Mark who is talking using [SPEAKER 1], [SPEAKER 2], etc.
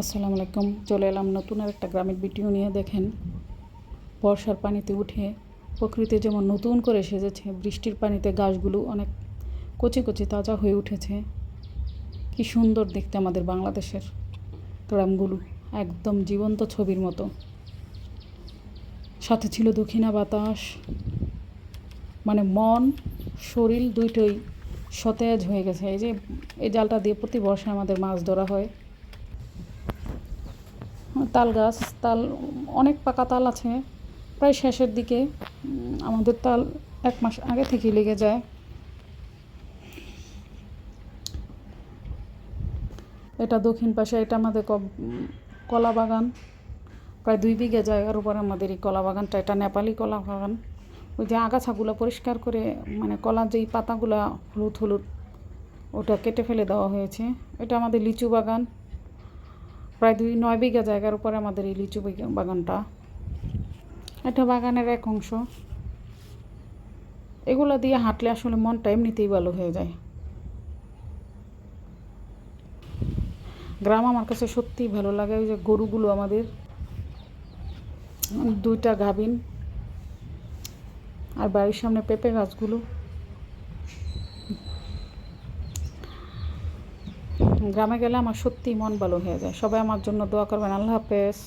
[SPEAKER 1] আসসালামু আলাইকুম। চলে এলাম নতুন আর একটা গ্রামের ভিডিও নিয়ে। দেখেন, বর্ষার পানিতে উঠে প্রকৃতি যেমন নতুন করে সেজেছে, বৃষ্টির পানিতে গাছগুলো অনেক কচি কচি তাজা হয়ে উঠেছে। কি সুন্দর দেখতে আমাদের বাংলাদেশের গ্রামগুলো, একদম জীবন্ত ছবির মতো। সাথে ছিল দক্ষিণা বাতাস মানে মন, শরীর দুইটোই সতেজ হয়ে গেছে। এই যে, এই জালটা দিয়ে প্রতি বর্ষায় আমাদের মাছ ধরা হয়। তাল গাছ, তাল, অনেক পাকা তাল আছে। প্রায় শেষের দিকে আমাদের তাল এক মাস আগে থেকেই লেগে যায়। এটা দক্ষিণ পাশে, এটা আমাদের কলা বাগান। প্রায় দুই বিঘা জায়গার উপর আমাদের এই কলা বাগানটা, এটা নেপালি কলা বাগান। ওই যে আগাছাগুলো পরিষ্কার করে মানে কলার যেই পাতাগুলা হলুদ হলুদ, ওটা কেটে ফেলে দেওয়া হয়েছে। এটা আমাদের লিচু বাগান। প্রায় দুই, নয় বিঘা জায়গার উপরে আমাদের এই লিচু বাগানটা। এটা বাগানের এক অংশ। এগুলো দিয়ে হাঁটলে আসলে মনটা এমনিতেই ভালো হয়ে যায়। গ্রাম আমার কাছে সত্যিই ভালো লাগে ওই যে গরুগুলো আমাদের। দুইটা গাভিন। আর বাড়ির সামনে পেঁপে গাছগুলো। গ্রামে গেলে আমার সত্যি মন ভালো হয়ে যায়। সবাই আমার জন্য দোয়া করবেন। আল্লাহ হাফেজ।